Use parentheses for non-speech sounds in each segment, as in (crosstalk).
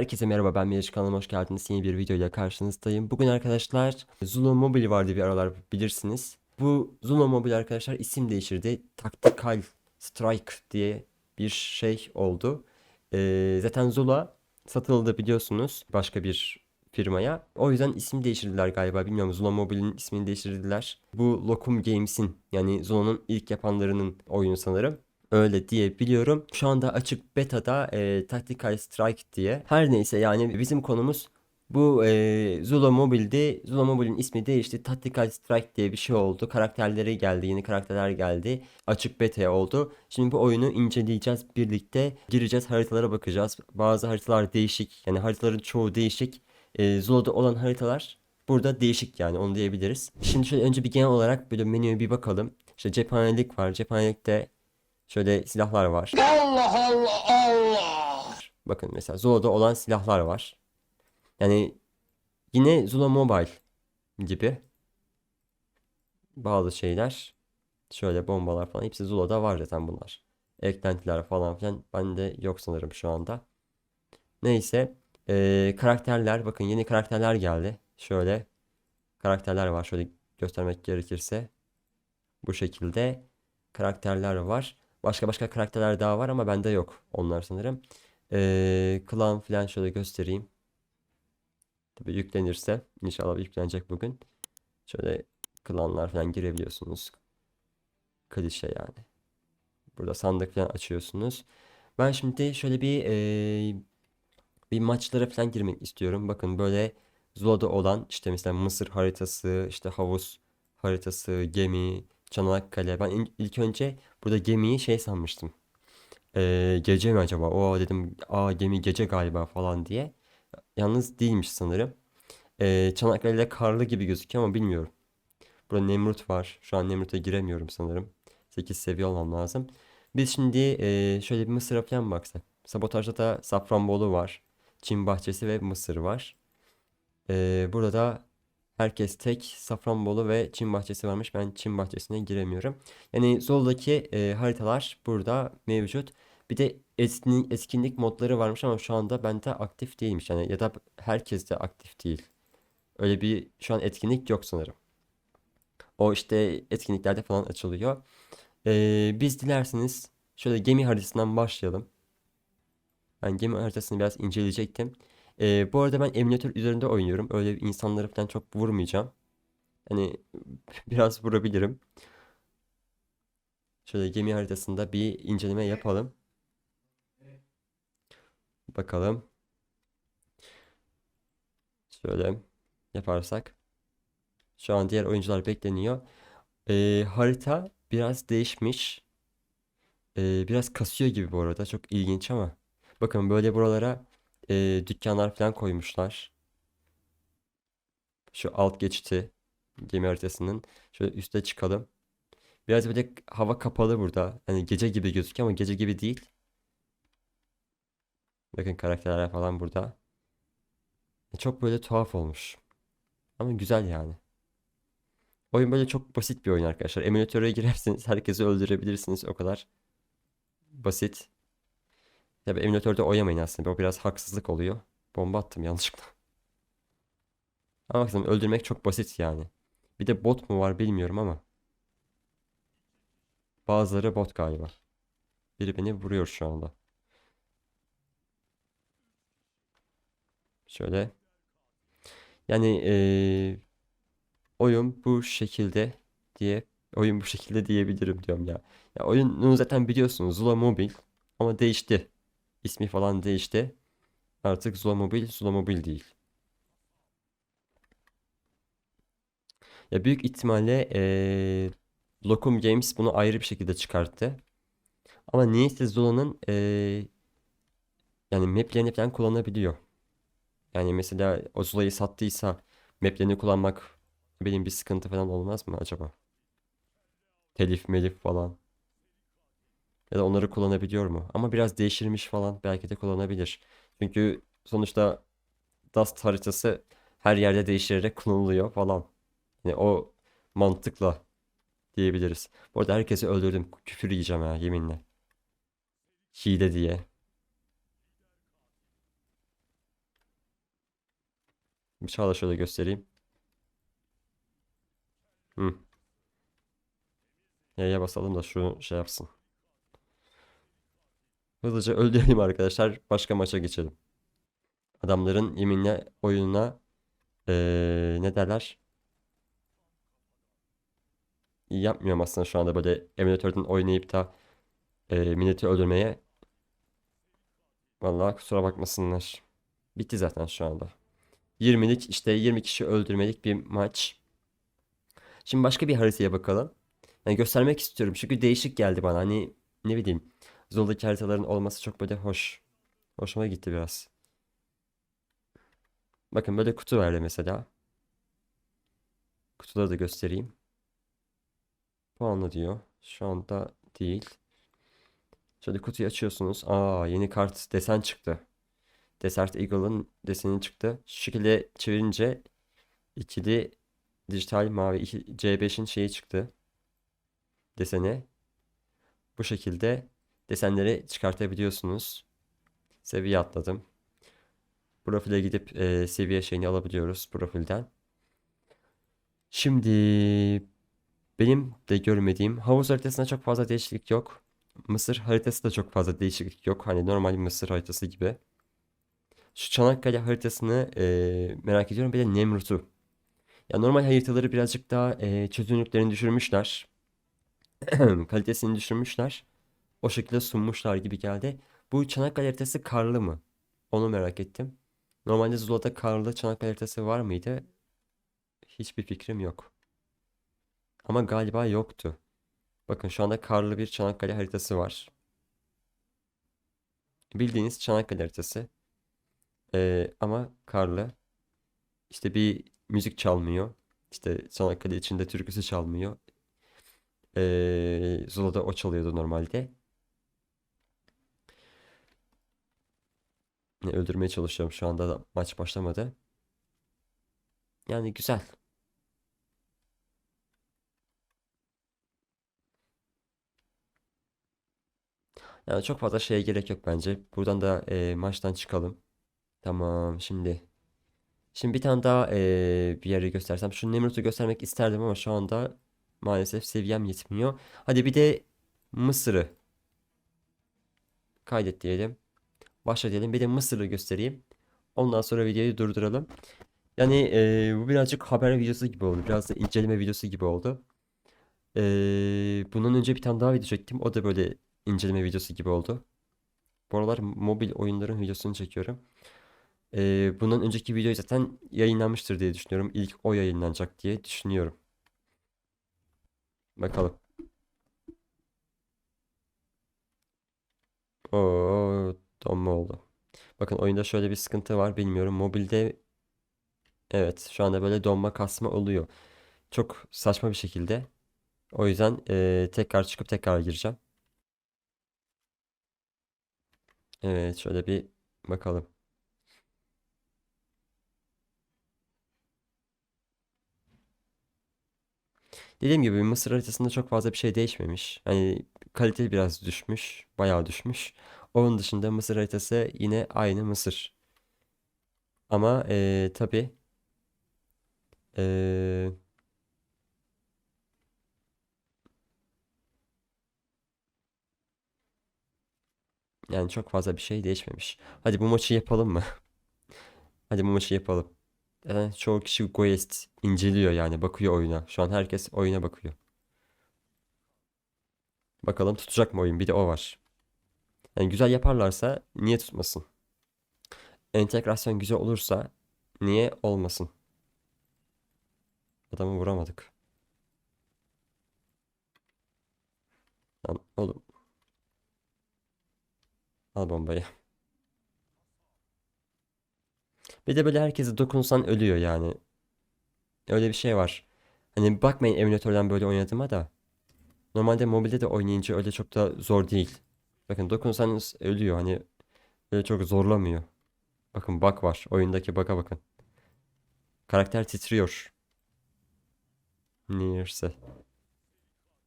Herkese merhaba ben Meriç kanalıma hoş geldiniz. Yeni bir videoyla karşınızdayım. Bugün arkadaşlar Zulu Mobile vardı bir aralar bilirsiniz. Bu Zulu Mobile arkadaşlar isim değiştirdi. Tactical Strike diye bir şey oldu. Ee, zaten Zula satıldı biliyorsunuz başka bir firmaya. O yüzden isim değiştirdiler galiba. Bilmiyorum Zula Mobile'in ismini değiştirdiler. Bu Locum Games'in yani Zula'nın ilk yapanlarının oyunu sanırım. Öyle diye biliyorum. Şu anda açık beta'da e, Tactical Strike diye. Her neyse yani bizim konumuz bu e, Zula Mobile'de Zula Mobile'in ismi değişti. Tactical Strike diye bir şey oldu. Karakterleri geldi. Yeni karakterler geldi. Açık beta oldu. Şimdi bu oyunu inceleyeceğiz. Birlikte gireceğiz. Haritalara bakacağız. Bazı haritalar değişik. Yani haritaların çoğu değişik. E, Zula'da olan haritalar burada değişik yani onu diyebiliriz. Şimdi şöyle önce bir genel olarak böyle menüye bir bakalım. İşte cephanelik var. Cephanelikte Şöyle silahlar var. Allah Allah Allah. Bakın mesela Zula'da olan silahlar var. Yani yine Zula Mobile gibi bazı şeyler. Şöyle bombalar falan hepsi Zula'da var zaten bunlar. Eklentiler falan filan bende yok sanırım şu anda. Neyse ee, karakterler bakın yeni karakterler geldi. Şöyle karakterler var şöyle göstermek gerekirse. Bu şekilde karakterler var. Başka başka karakterler daha var ama bende yok onlar sanırım. Ee, klan falan şöyle göstereyim. Tabii yüklenirse inşallah yüklenecek bugün. Şöyle klanlar falan girebiliyorsunuz. Klişe yani. Burada sandık falan açıyorsunuz. Ben şimdi şöyle bir ee, bir maçlara falan girmek istiyorum. Bakın böyle Zula'da olan işte mesela Mısır haritası, işte havuz haritası, gemi, Çanakkale. Ben ilk önce burada gemiyi şey sanmıştım. Ee, gece mi acaba? O dedim aa gemi gece galiba falan diye. Yalnız değilmiş sanırım. Ee, Çanakkale'de karlı gibi gözüküyor ama bilmiyorum. Burada Nemrut var. Şu an Nemrut'a giremiyorum sanırım. 8 seviye olmam lazım. Biz şimdi ee, şöyle bir Mısır'a falan baksak. Sabotajda da Safranbolu var. Çin bahçesi ve Mısır var. Ee, burada da herkes tek Safranbolu ve Çin bahçesi varmış. Ben Çin bahçesine giremiyorum. Yani Zol'daki e, haritalar burada mevcut. Bir de etkinlik, etkinlik modları varmış ama şu anda bende aktif değilmiş. Yani ya da herkes de aktif değil. Öyle bir şu an etkinlik yok sanırım. O işte etkinliklerde falan açılıyor. Ee, biz dilerseniz şöyle gemi haritasından başlayalım. Ben gemi haritasını biraz inceleyecektim. Ee, bu arada ben emülatör üzerinde oynuyorum. Öyle insanları falan çok vurmayacağım. Hani (laughs) biraz vurabilirim. Şöyle gemi haritasında bir inceleme yapalım. Bakalım. Şöyle yaparsak. Şu an diğer oyuncular bekleniyor. Ee, harita biraz değişmiş. Ee, biraz kasıyor gibi bu arada. Çok ilginç ama. Bakın böyle buralara e, dükkanlar falan koymuşlar. Şu alt geçiti gemi haritasının. Şöyle üste çıkalım. Biraz böyle hava kapalı burada. Hani gece gibi gözüküyor ama gece gibi değil. Bakın karakterler falan burada. E, Çok böyle tuhaf olmuş. Ama güzel yani. Oyun böyle çok basit bir oyun arkadaşlar. Emülatöre girerseniz herkesi öldürebilirsiniz. O kadar basit. Tabii emülatörde oynamayın aslında. O biraz haksızlık oluyor. Bomba attım yanlışlıkla. Ama bakın öldürmek çok basit yani. Bir de bot mu var bilmiyorum ama. Bazıları bot galiba. Biri beni vuruyor şu anda. Şöyle. Yani eee, oyun bu şekilde diye oyun bu şekilde diyebilirim diyorum ya. Ya oyunu zaten biliyorsunuz Zula Mobile ama değişti. İsmi falan değişti. Artık Zula Mobile değil. Ya büyük ihtimalle eee Locum Games bunu ayrı bir şekilde çıkarttı. Ama niyeyse Zula'nın eee yani maplerini falan kullanabiliyor. Yani mesela o Zula'yı sattıysa maplerini kullanmak benim bir sıkıntı falan olmaz mı acaba? Telif melif falan. Ya da onları kullanabiliyor mu? Ama biraz değiştirmiş falan belki de kullanabilir. Çünkü sonuçta Dust haritası her yerde değiştirerek kullanılıyor falan. Yani o mantıkla diyebiliriz. Bu arada herkesi öldürdüm. Küfür yiyeceğim ha yeminle. Hile diye. Bıçağı da şöyle göstereyim. Hı. Y'ye basalım da şu şey yapsın. Hızlıca öldürelim arkadaşlar. Başka maça geçelim. Adamların yeminle oyununa eee, ne derler? Yapmıyorum aslında şu anda böyle emülatörden oynayıp da eee milleti öldürmeye. Vallahi kusura bakmasınlar. Bitti zaten şu anda. 20'lik işte 20 kişi öldürmelik bir maç. Şimdi başka bir haritaya bakalım. Yani göstermek istiyorum çünkü değişik geldi bana. Hani ne bileyim. Zoldaki haritaların olması çok böyle hoş. Hoşuma gitti biraz. Bakın böyle kutu verdi mesela. Kutuları da göstereyim. Puanlı diyor. Şu anda değil. Şöyle kutuyu açıyorsunuz. Aa yeni kart desen çıktı. Desert Eagle'ın deseni çıktı. Şu şekilde çevirince ikili dijital mavi iki- C5'in şeyi çıktı. Deseni. Bu şekilde desenleri çıkartabiliyorsunuz. Seviye atladım. Profile gidip e, seviye şeyini alabiliyoruz profilden. Şimdi benim de görmediğim havuz haritasında çok fazla değişiklik yok. Mısır haritası da çok fazla değişiklik yok. Hani normal Mısır haritası gibi. Şu Çanakkale haritasını e, merak ediyorum. Bir de Nemrut'u. Ya normal haritaları birazcık daha e, çözünürlüklerini düşürmüşler. (clears throat) Kalitesini düşürmüşler. O şekilde sunmuşlar gibi geldi. Bu Çanakkale haritası karlı mı? Onu merak ettim. Normalde Zula'da karlı Çanakkale haritası var mıydı? Hiçbir fikrim yok. Ama galiba yoktu. Bakın şu anda karlı bir Çanakkale haritası var. Bildiğiniz Çanakkale haritası. Ee, ama karlı. İşte bir müzik çalmıyor. İşte Çanakkale içinde türküsü çalmıyor. Ee, Zula'da o çalıyordu normalde. Öldürmeye çalışıyorum şu anda da maç başlamadı. Yani güzel. Yani çok fazla şeye gerek yok bence. Buradan da e, maçtan çıkalım. Tamam şimdi. Şimdi bir tane daha e, bir yeri göstersem. Şu Nemrut'u göstermek isterdim ama şu anda maalesef seviyem yetmiyor. Hadi bir de Mısır'ı kaydet diyelim. Başla diyelim. Bir de Mısır'ı göstereyim. Ondan sonra videoyu durduralım. Yani e, bu birazcık haber videosu gibi oldu. Biraz da inceleme videosu gibi oldu. E, bundan önce bir tane daha video çektim. O da böyle inceleme videosu gibi oldu. Bu aralar mobil oyunların videosunu çekiyorum. E, bundan önceki video zaten yayınlanmıştır diye düşünüyorum. İlk o yayınlanacak diye düşünüyorum. Bakalım. Oo, donma oldu. Bakın oyunda şöyle bir sıkıntı var. Bilmiyorum. Mobilde evet şu anda böyle donma kasma oluyor. Çok saçma bir şekilde. O yüzden eee, tekrar çıkıp tekrar gireceğim. Evet şöyle bir bakalım. Dediğim gibi Mısır haritasında çok fazla bir şey değişmemiş. Hani kalite biraz düşmüş. Bayağı düşmüş. Onun dışında Mısır haritası yine aynı Mısır. Ama eee tabii eee, yani çok fazla bir şey değişmemiş. Hadi bu maçı yapalım mı? (laughs) Hadi bu maçı yapalım. Zaten çoğu kişi Goest inceliyor yani bakıyor oyuna. Şu an herkes oyuna bakıyor. Bakalım tutacak mı oyun? Bir de o var. Yani güzel yaparlarsa niye tutmasın? Entegrasyon güzel olursa niye olmasın? Adamı vuramadık. Lan oğlum al bombayı. Bir de böyle herkese dokunsan ölüyor yani. Öyle bir şey var. Hani bakmayın emülatörden böyle oynadığıma da. Normalde mobilde de oynayınca öyle çok da zor değil. Bakın dokunsanız ölüyor hani öyle çok zorlamıyor. Bakın bug var. Oyundaki bug'a bakın. Karakter titriyor. Niyeyse.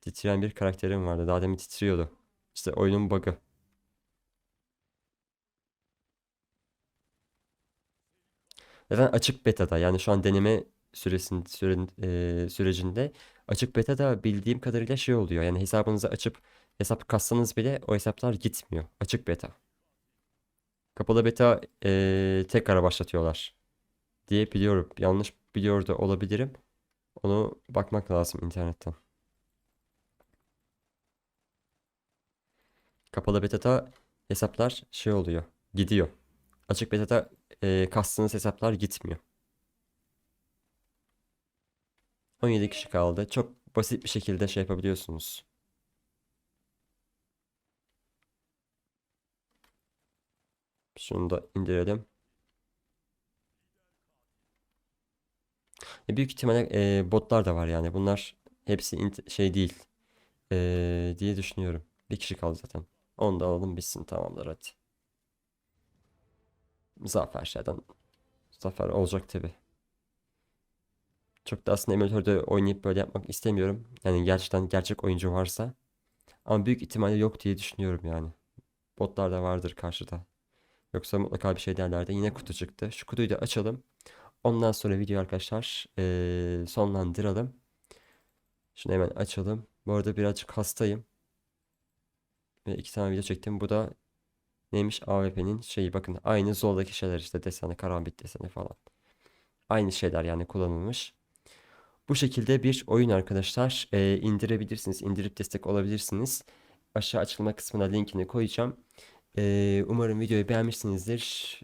Titreyen bir karakterim vardı. Daha demin titriyordu. İşte oyunun bug'ı. Zaten açık beta'da yani şu an deneme süresin, süren, e, sürecinde açık beta'da bildiğim kadarıyla şey oluyor. Yani hesabınızı açıp hesap kassanız bile o hesaplar gitmiyor. Açık beta. Kapalı beta e, tekrar başlatıyorlar diye biliyorum. Yanlış biliyor da olabilirim. Onu bakmak lazım internetten. Kapalı beta'da hesaplar şey oluyor. Gidiyor. Açık beta'da e, kastığınız hesaplar gitmiyor. 17 kişi kaldı. Çok basit bir şekilde şey yapabiliyorsunuz. Şunu da indirelim. E, büyük ihtimalle e, botlar da var yani. Bunlar hepsi şey değil. E, diye düşünüyorum. Bir kişi kaldı zaten. Onu da alalım bitsin tamamdır hadi. Zafer şeyden. Zafer olacak tabi. Çok da aslında emülatörde oynayıp böyle yapmak istemiyorum. Yani gerçekten gerçek oyuncu varsa. Ama büyük ihtimalle yok diye düşünüyorum yani. Botlar da vardır karşıda. Yoksa mutlaka bir şey derler de yine kutu çıktı. Şu kutuyu da açalım. Ondan sonra video arkadaşlar eee, sonlandıralım. Şunu hemen açalım. Bu arada birazcık hastayım. Ve iki tane video çektim. Bu da neymiş AWP'nin şeyi bakın. Aynı Zol'daki şeyler işte deseni, karambit deseni falan. Aynı şeyler yani kullanılmış. Bu şekilde bir oyun arkadaşlar. Eee, indirebilirsiniz. indirip destek olabilirsiniz. Aşağı açıklama kısmına linkini koyacağım. Umarım videoyu beğenmişsinizdir.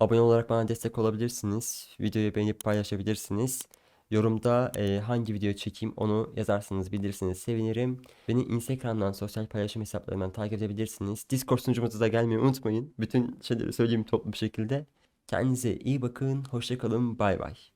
Abone olarak bana destek olabilirsiniz. Videoyu beğenip paylaşabilirsiniz. Yorumda hangi video çekeyim onu yazarsanız bilirsiniz sevinirim. Beni Instagram'dan sosyal paylaşım hesaplarından takip edebilirsiniz. Discord sunucumuza da gelmeyi unutmayın. Bütün şeyleri söyleyeyim toplu bir şekilde. Kendinize iyi bakın. Hoşça kalın. Bay bay.